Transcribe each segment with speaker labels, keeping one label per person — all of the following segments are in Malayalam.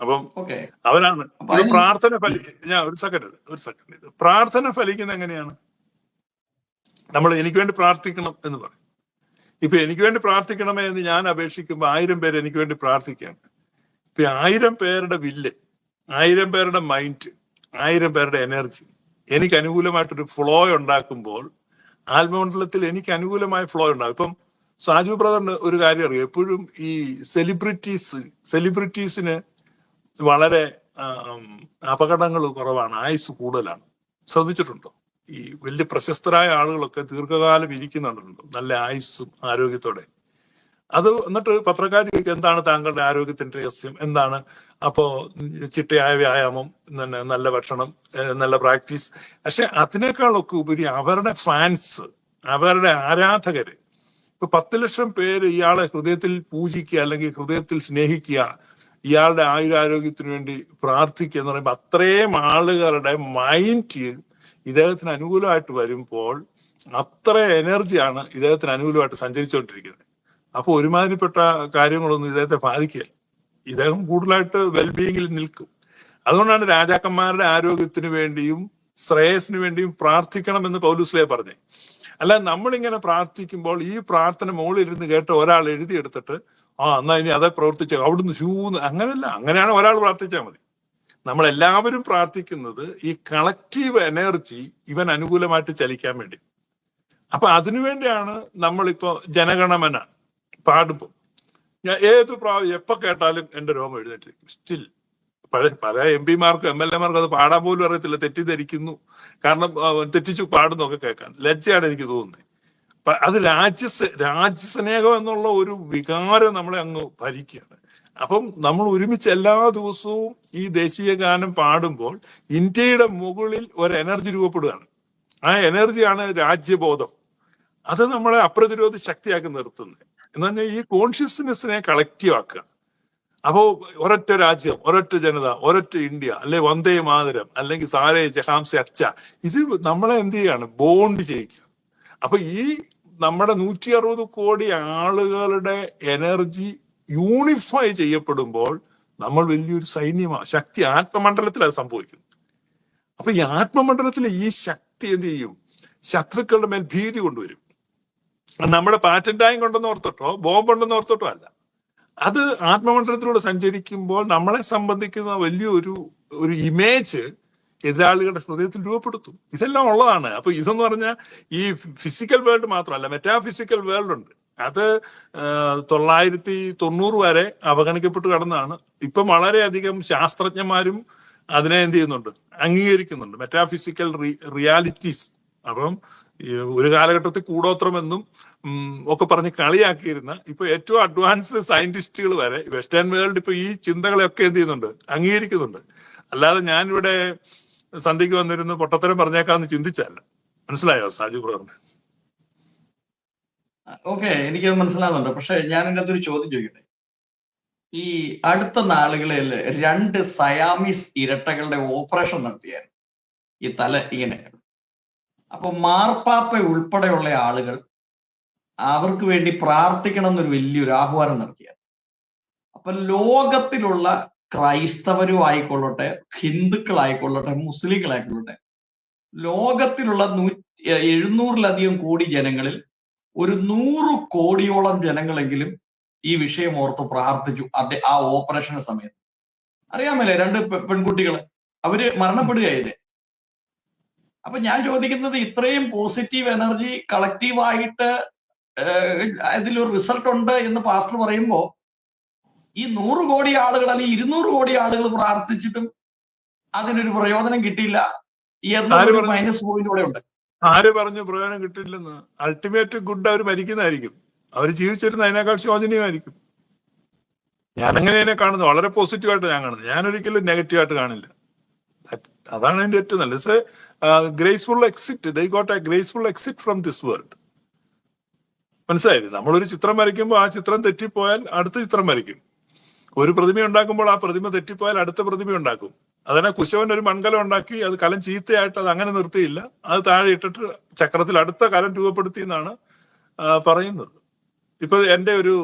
Speaker 1: അപ്പം അവരാണ്. ഇത് പ്രാർത്ഥന ഫലിക്കുന്ന ഞാൻ ഒരു സെക്കൻഡ് ഒരു സെക്കൻഡ് പ്രാർത്ഥന ഫലിക്കുന്ന എങ്ങനെയാണ്? നമ്മൾ എനിക്ക് വേണ്ടി പ്രാർത്ഥിക്കണം എന്ന് പറയും. ഇപ്പൊ എനിക്ക് വേണ്ടി പ്രാർത്ഥിക്കണമേ എന്ന് ഞാൻ അപേക്ഷിക്കുമ്പോൾ ആയിരം പേര് എനിക്ക് വേണ്ടി പ്രാർത്ഥിക്കുകയാണ്. ഇപ്പൊ ആയിരം പേരുടെ വില്ല് ആയിരം പേരുടെ മൈൻഡ് ആയിരം പേരുടെ എനർജി എനിക്ക് അനുകൂലമായിട്ടൊരു ഫ്ലോ ഉണ്ടാക്കുമ്പോൾ ആത്മമണ്ഡലത്തിൽ എനിക്ക് അനുകൂലമായ ഫ്ലോ ഉണ്ടാകും. ഇപ്പം സാജു ബ്രദറിന് ഒരു കാര്യം അറിയാം? എപ്പോഴും ഈ സെലിബ്രിറ്റീസ് സെലിബ്രിറ്റീസിന് വളരെ അപകടങ്ങൾ കുറവാണ് ആയുസ് കൂടുതലാണ്. ശ്രദ്ധിച്ചിട്ടുണ്ടോ? ഈ വലിയ പ്രശസ്തരായ ആളുകളൊക്കെ ദീർഘകാലം ഇരിക്കുന്നുണ്ടല്ലോ നല്ല ആയുസ്സും ആരോഗ്യത്തോടെ. അത് എന്നിട്ട് പത്രക്കാർ ചോദിക്കും എന്താണ് താങ്കളുടെ ആരോഗ്യത്തിന്റെ രഹസ്യം? എന്താണ്? അപ്പോ ചിട്ടയായ വ്യായാമം പിന്നെ നല്ല ഭക്ഷണം നല്ല പ്രാക്ടീസ്. പക്ഷെ അതിനേക്കാളൊക്കെ ഉപരി അവരുടെ ഫാൻസ് അവരുടെ ആരാധകര് ഇപ്പൊ പത്ത് ലക്ഷം പേര് ഇയാളെ ഹൃദയത്തിൽ പൂജിക്കുക അല്ലെങ്കിൽ ഹൃദയത്തിൽ സ്നേഹിക്കുക ഇയാളുടെ ആയുരാരോഗ്യത്തിന് വേണ്ടി പ്രാർത്ഥിക്കുക എന്ന് പറയുമ്പോൾ അത്രയും ആളുകളുടെ മൈൻഡ് ഇദ്ദേഹത്തിന് അനുകൂലമായിട്ട് വരുമ്പോൾ അത്ര എനർജിയാണ് ഇദ്ദേഹത്തിന് അനുകൂലമായിട്ട് സഞ്ചരിച്ചുകൊണ്ടിരിക്കുന്നത്. അപ്പൊ ഒരുമാതിരിപ്പെട്ട കാര്യങ്ങളൊന്നും ഇദ്ദേഹത്തെ ബാധിക്കില്ല. ഇദ്ദേഹം കൂടുതലായിട്ട് വെൽബീയിങ്ങിൽ നിൽക്കും. അതുകൊണ്ടാണ് രാജാക്കന്മാരുടെ ആരോഗ്യത്തിന് വേണ്ടിയും ശ്രേയസിന് വേണ്ടിയും പ്രാർത്ഥിക്കണം പ്രാർത്ഥിക്കണമെന്ന് പൗലുസ്ലേ പറഞ്ഞേ. അല്ല നമ്മളിങ്ങനെ പ്രാർത്ഥിക്കുമ്പോൾ ഈ പ്രാർത്ഥന മുകളിലിരുന്ന് കേട്ട് ഒരാൾ എഴുതിയെടുത്തിട്ട് ആ എന്നാ ഇനി അതേ പ്രവർത്തിച്ചു. അവിടുന്ന് ശൂന്ന് അങ്ങനെയല്ല. അങ്ങനെയാണ് ഒരാൾ പ്രാർത്ഥിച്ചാൽ മതി. നമ്മളെല്ലാവരും പ്രാർത്ഥിക്കുന്നത് ഈ കളക്റ്റീവ് എനർജി ഇവൻ അനുകൂലമായിട്ട് ചലിക്കാൻ വേണ്ടി. അപ്പൊ അതിനുവേണ്ടിയാണ് നമ്മളിപ്പോ ജനഗണമന പാടുമ്പോൾ ഞാൻ ഏത് പ്രാവശ്യം എപ്പോ കേട്ടാലും എന്റെ രോമം എഴുന്നേറ്റ് സ്റ്റിൽ പഴയ പല എം പിമാർക്കും എം എൽ എമാർക്കും അത് പാടാൻ പോലും അറിയത്തില്ല. തെറ്റിദ്ധരിക്കുന്നു. കാരണം തെറ്റിച്ചു പാടുന്നൊക്കെ കേൾക്കാൻ. ലജ്ജയാണ് എനിക്ക് തോന്നുന്നത് അത് രാജ്യസ് രാജ്യസ്നേഹം എന്നുള്ള ഒരു വികാരം നമ്മളെ അങ്ങ് ഭരിക്കുകയാണ്. അപ്പം നമ്മൾ ഒരുമിച്ച് എല്ലാ ദിവസവും ഈ ദേശീയ ഗാനം പാടുമ്പോൾ ഇന്ത്യയുടെ മുകളിൽ ഒരു എനർജി രൂപപ്പെടുകയാണ്. ആ എനർജിയാണ് രാജ്യബോധം. അത് നമ്മളെ അപ്രതിരോധ ശക്തിയാക്കി നിർത്തുന്നത്. എന്ന് പറഞ്ഞാൽ ഈ കോൺഷ്യസ്നെസ്സിനെ കളക്റ്റീവ് ആക്കുക അപ്പോ ഒരൊറ്റ രാജ്യം ഒരൊറ്റ ജനത ഒരൊറ്റ ഇന്ത്യ അല്ലെ വന്ദേ മാതരം അല്ലെങ്കിൽ സാരേ ജഹാംസെ അച്ച ഇത് നമ്മളെ എന്ത് ചെയ്യാണ്? ബോണ്ട് ചെയ്യിക്കുക. അപ്പൊ ഈ നമ്മുടെ നൂറ്റി അറുപത് കോടി ആളുകളുടെ എനർജി യൂണിഫൈ ചെയ്യപ്പെടുമ്പോൾ നമ്മൾ വലിയൊരു സൈന്യ ശക്തി ആത്മമണ്ഡലത്തിൽ അത് സംഭവിക്കുന്നു അപ്പൊ ഈ ആത്മമണ്ഡലത്തിലെ ഈ ശക്തി എന്ത് ചെയ്യും? ശത്രുക്കളുടെ മേൽ ഭീതി കൊണ്ടുവരും. നമ്മുടെ പാറ്റന്റായും കൊണ്ടെന്ന് ഓർത്തിട്ടോ? ബോംബ് ഉണ്ടെന്ന് ഓർത്തിട്ടോ അല്ല. അത് ആത്മമണ്ഡലത്തിലൂടെ സഞ്ചരിക്കുമ്പോൾ നമ്മളെ സംബന്ധിക്കുന്ന വലിയൊരു ഒരു ഇമേജ് എതിരാളികളുടെ ഹൃദയത്തിൽ രൂപപ്പെടുത്തും. ഇതെല്ലാം ഉള്ളതാണ്. അപ്പൊ ഇതെന്ന് പറഞ്ഞാൽ ഈ ഫിസിക്കൽ വേൾഡ് മാത്രമല്ല മെറ്റാഫിസിക്കൽ വേൾഡ് ഉണ്ട്. അത് തൊള്ളായിരത്തി തൊണ്ണൂറ് വരെ അവഗണിക്കപ്പെട്ട് കടന്നാണ് ഇപ്പം വളരെയധികം ശാസ്ത്രജ്ഞന്മാരും അതിനെ എന്ത് ചെയ്യുന്നുണ്ട്? അംഗീകരിക്കുന്നുണ്ട്. മെറ്റാഫിസിക്കൽ റിയാലിറ്റീസ് അപ്പം ഒരു കാലഘട്ടത്തിൽ കൂടോത്രമെന്നും ഒക്കെ പറഞ്ഞ് കളിയാക്കിയിരുന്ന ഇപ്പൊ ഏറ്റവും അഡ്വാൻസ്ഡ് സയന്റിസ്റ്റുകൾ വരെ വെസ്റ്റേൺ വേൾഡ് ഇപ്പൊ ഈ ചിന്തകളെയൊക്കെ എന്ത് ചെയ്യുന്നുണ്ട്? അംഗീകരിക്കുന്നുണ്ട്. അല്ലാതെ ഞാനിവിടെ സന്ധ്യക്ക് വന്നിരുന്ന് പൊട്ടത്തരം പറഞ്ഞേക്കാന്ന് ചിന്തിച്ചല്ല മനസ്സിലായോ സാജു ബ്രദറിന്?
Speaker 2: ഓക്കെ എനിക്കത് മനസ്സിലാവുന്നുണ്ട്. പക്ഷെ ഞാൻ എന്റെ അകത്തൊരു ചോദ്യം ചോദിക്കട്ടെ? ഈ അടുത്ത നാളുകളിൽ രണ്ട് സയാമീസ് ഇരട്ടകളുടെ ഓപ്പറേഷൻ നടത്തിയായിരുന്നു. ഈ തല ഇങ്ങനെ. അപ്പൊ മാർപ്പാപ്പ ഉൾപ്പെടെയുള്ള ആളുകൾ അവർക്ക് വേണ്ടി പ്രാർത്ഥിക്കണം എന്നൊരു വലിയൊരു ആഹ്വാനം നടത്തിയായിരുന്നു. അപ്പൊ ലോകത്തിലുള്ള ക്രൈസ്തവരും ആയിക്കൊള്ളട്ടെ ഹിന്ദുക്കളായിക്കൊള്ളട്ടെ മുസ്ലിങ്ങളായിക്കൊള്ളട്ടെ ലോകത്തിലുള്ള നൂ എഴുന്നൂറിലധികം കോടി ജനങ്ങളിൽ ഒരു നൂറ് കോടിയോളം ജനങ്ങളെങ്കിലും ഈ വിഷയം ഓർത്ത് പ്രാർത്ഥിച്ചു അതെ ആ ഓപ്പറേഷൻ സമയത്ത്. അറിയാമല്ലേ രണ്ട് പെൺകുട്ടികൾ അവർ മരണപ്പെടുകയായത് അപ്പൊ ഞാൻ ചോദിക്കുന്നത് ഇത്രയും പോസിറ്റീവ് എനർജി കളക്റ്റീവായിട്ട് അതിലൊരു റിസൾട്ട് ഉണ്ട് എന്ന് പാസ്റ്റർ പറയുമ്പോ ഈ നൂറ് കോടി ആളുകൾ അല്ലെങ്കിൽ ഇരുന്നൂറ് കോടി ആളുകൾ പ്രാർത്ഥിച്ചിട്ടും അതിനൊരു പ്രയോജനം കിട്ടിയില്ല.
Speaker 1: ആര്
Speaker 2: എന്നൊരു
Speaker 1: പറഞ്ഞു?
Speaker 2: മൈനസ് പോയിന്റ് ഇവിടെ ഉണ്ട്.
Speaker 1: ആര് പറഞ്ഞു പ്രയോജനം കിട്ടില്ലെന്ന് അൾട്ടിമേറ്റ് ഗുഡ് അവർ മരിക്കുന്നതായിരിക്കും. അവർ ജീവിച്ചിരുന്ന അതിനേക്കാൾ ശോചനീയമായിരിക്കും. ഞാൻ അങ്ങനെ അതിനെ കാണുന്നത്. വളരെ പോസിറ്റീവായിട്ട് ഞാൻ കാണുന്നത്. ഞാൻ ഒരിക്കലും നെഗറ്റീവായിട്ട് കാണില്ല. അതാണ് എന്റെ ഏറ്റവും നല്ലത്. Graceful exit they got a graceful exit from this world മനസ്സിലായില്ലേ? നമ്മളൊരു ചിത്രം വരയ്ക്കുമ്പോൾ ആ ചിത്രം തെറ്റിപ്പോയാൽ അടുത്ത ചിത്രം വരയ്ക്കും. ഒരു പ്രതിമ ഉണ്ടാക്കുമ്പോൾ ആ പ്രതിമ തെറ്റിപ്പോയാൽ അടുത്ത പ്രതിമ ഉണ്ടാക്കും. അതിനെ കുശവൻ ഒരു മൺകലം ഉണ്ടാക്കി അത് കലം ചീത്തയായിട്ട് അത് അങ്ങനെ നിർത്തിയില്ല. അത് താഴെ ഇട്ടിട്ട് ചക്രത്തിൽ അടുത്ത കലം രൂപപ്പെടുത്തി എന്നാണ് പറയുന്നത്. ഇപ്പൊ എന്റെ ഒരു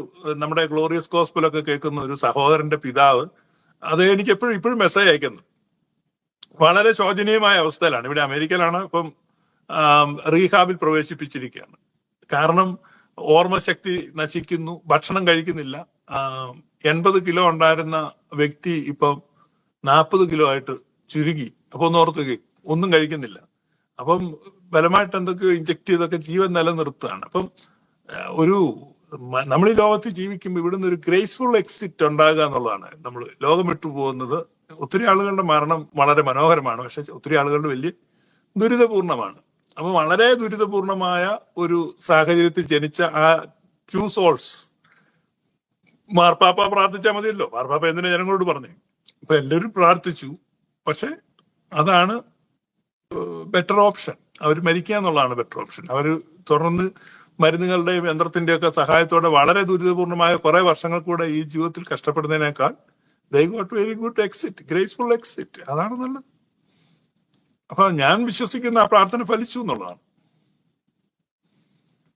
Speaker 1: നമ്മുടെ ഗ്ലോറിയസ് ഗോസ്പലൊക്കെ കേൾക്കുന്ന ഒരു സഹോദരന്റെ പിതാവ് അത് എനിക്ക് എപ്പോഴും ഇപ്പോഴും മെസ്സേജ് അയക്കുന്നു. വളരെ ശോചനീയമായ അവസ്ഥയിലാണ്. ഇവിടെ അമേരിക്കയിലാണ് ഇപ്പം റീഹാബിൽ പ്രവേശിപ്പിച്ചിരിക്കുകയാണ്. കാരണം ഓർമ്മശക്തി നശിക്കുന്നു ഭക്ഷണം കഴിക്കുന്നില്ല. എൺപത് കിലോ ഉണ്ടായിരുന്ന വ്യക്തി ഇപ്പം നാൽപ്പത് കിലോ ആയിട്ട് ചുരുങ്ങി അപ്പൊ ഒന്ന് ഓർത്തുക ഒന്നും കഴിക്കുന്നില്ല. അപ്പം ബലമായിട്ട് എന്തൊക്കെയോ ഇഞ്ചക്ട് ചെയ്തൊക്കെ ജീവൻ നിലനിർത്തുകയാണ്. അപ്പം ഒരു നമ്മൾ ഈ ലോകത്ത് ജീവിക്കുമ്പോൾ ഇവിടുന്ന് ഒരു ഗ്രേസ്ഫുൾ എക്സിറ്റ് ഉണ്ടാകുക എന്നുള്ളതാണ്. നമ്മൾ ലോകം വിട്ടു പോകുന്നത് ഒത്തിരി ആളുകളുടെ മരണം വളരെ മനോഹരമാണ്. പക്ഷെ ഒത്തിരി ആളുകളുടെ വലിയ ദുരിതപൂർണമാണ്. അപ്പൊ വളരെ ദുരിതപൂർണമായ ഒരു സാഹചര്യത്തിൽ ജനിച്ച ആ ടു സോൾസ് മാർപ്പാപ്പ പ്രാർത്ഥിച്ചാൽ മതിയല്ലോ. മാർപ്പാപ്പ എന്തിനാ ജനങ്ങളോട് പറഞ്ഞു? അപ്പൊ എല്ലാവരും പ്രാർത്ഥിച്ചു. പക്ഷെ അതാണ് ബെറ്റർ ഓപ്ഷൻ അവർ മരിക്കുക എന്നുള്ളതാണ് ബെറ്റർ ഓപ്ഷൻ അവർ തുടർന്ന് മരുന്നുകളുടെയും യന്ത്രത്തിന്റെ ഒക്കെ സഹായത്തോടെ വളരെ ദുരിതപൂർണമായ കുറെ വർഷങ്ങൾ കൂടെ ഈ ജീവിതത്തിൽ കഷ്ടപ്പെടുന്നതിനേക്കാൾ they got very good exit graceful exit അതാണ് നല്ലത്. അപ്പൊ ഞാൻ വിശ്വസിക്കുന്ന ആ പ്രാർത്ഥന ഫലിച്ചു എന്നുള്ളതാണ്.